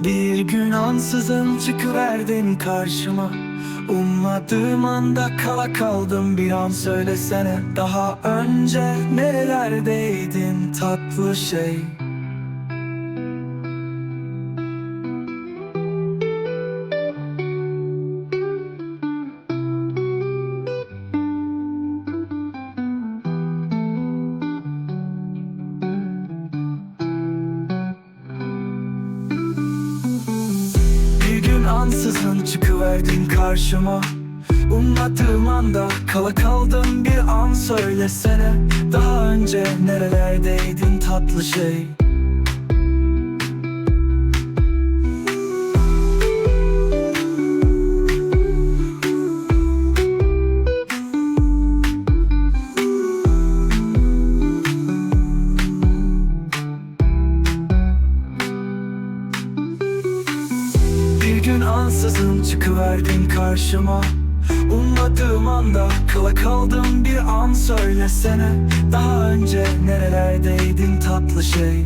Bir gün ansızın çıkıverdin karşıma. Ummadığım anda kala kaldım bir an söylesene. Daha önce nerelerdeydin tatlı şey Ansızın çıkıverdin karşıma. Ummadığım anda kala kaldım bir an söylesene. Daha önce nerelerdeydin tatlı şey ansızın çıkıverdin karşıma. Ummadığım anda kala kaldım bir an söylesene. Daha önce nerelerdeydin tatlı şey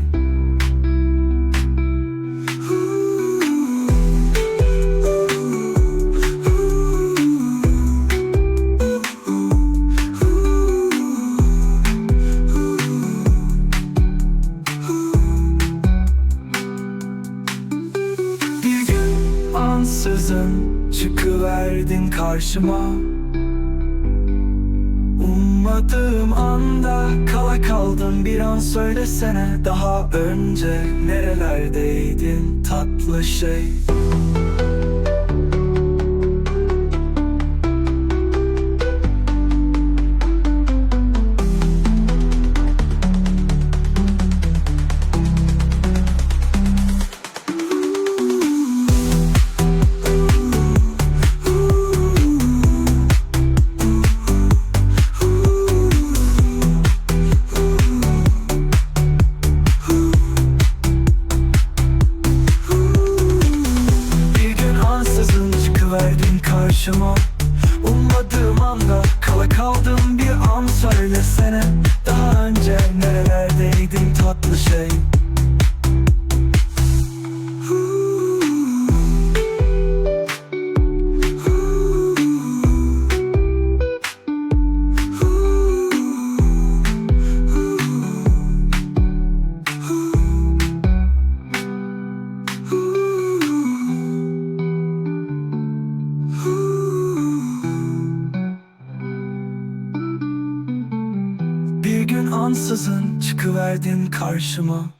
ansızın çıkıverdin karşıma. Ummadığım anda kala kaldım. Bir an söylesene Daha önce nerelerdeydin tatlı şey karşıma Ummadığım anda kala kaldım bir an. Söylesene Daha önce nerelerdeydin tatlı şey gün ansızın çıkıverdin karşıma